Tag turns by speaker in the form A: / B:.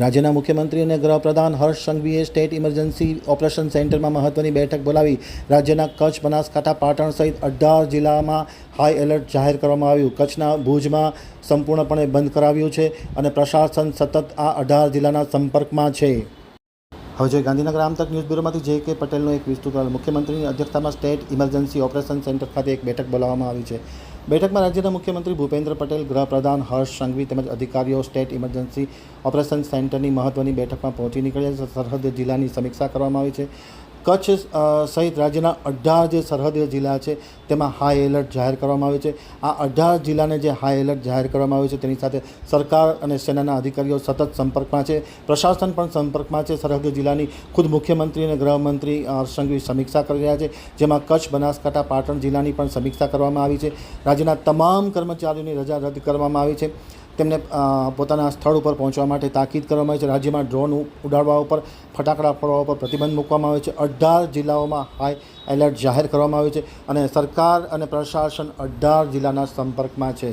A: રાજ્યના મુખ્યમંત્રી અને ગૃહપ્રધાન હર્ષ સંઘવીએ સ્ટેટ ઇમરજન્સી ઓપરેશન સેન્ટરમાં મહત્વની બેઠક બોલાવી. રાજ્યના કચ્છ, બનાસકાંઠા, પાટણ સહિત અઢાર જિલ્લામાં હાઈ એલર્ટ જાહેર કરવામાં આવ્યું. કચ્છના ભુજમાં સંપૂર્ણપણે બંધ કરાવ્યું છે અને પ્રશાસન સતત આ અઢાર જિલ્લાના સંપર્કમાં છે. હવે જોઈએ ગાંધીનગર આમતક ન્યૂઝ બ્યુરોમાંથી જે કે પટેલનો એક વિસ્તૃત. મુખ્યમંત્રીની અધ્યક્ષતામાં સ્ટેટ ઇમરજન્સી ઓપરેશન સેન્ટર ખાતે એક બેઠક બોલાવવામાં આવી છે. બેઠકમાં રાજ્યના મુખ્યમંત્રી ભૂપેન્દ્ર પટેલ, ગૃહપ્રધાન હર્ષ સંઘવી તેમજ અધિકારીઓ, સ્ટેટ ઇમરજન્સી ઓપરેશન સેન્ટરની મહત્વની બેઠકમાં પહોંચી નીકળ્યા સરહદ જિલ્લાની સમીક્ષા કરવામાં આવી છે. કચ્છ સહિત રાજ્યના અઢાર જે સરહદીય જિલ્લા છે, તેમાં હાઈ એલર્ટ જાહેર કરવામાં આવ્યું છે. આ અઢાર જિલ્લાને જે હાઈ એલર્ટ જાહેર કરવામાં આવ્યું છે, તેની સાથે સરકાર અને સેનાના અધિકારીઓ સતત સંપર્કમાં છે. પ્રશાસન પણ સંપર્કમાં છે. સરહદી જિલ્લાની ખુદ મુખ્યમંત્રી અને ગૃહમંત્રી હર્ષ સંઘવી સમીક્ષા કરી રહ્યા છે, જેમાં કચ્છ, બનાસકાંઠા, પાટણ જિલ્લાની પણ સમીક્ષા કરવામાં આવી છે. રાજ્યના તમામ કર્મચારીઓની રજા રદ કરવામાં આવી છે. તેમને પોતાના સ્થળ ઉપર પહોંચવા માટે તાકીદ કરવામાં આવી છે. રાજ્યમાં ડ્રોન ઉડાડવા ઉપર, ફટાકડા ફોડવા ઉપર પ્રતિબંધ મૂકવામાં આવ્યો છે. અઢાર જિલ્લાઓમાં હાઈ એલર્ટ જાહેર કરવામાં આવ્યું છે અને સરકાર અને પ્રશાસન અઢાર જિલ્લાના સંપર્કમાં છે.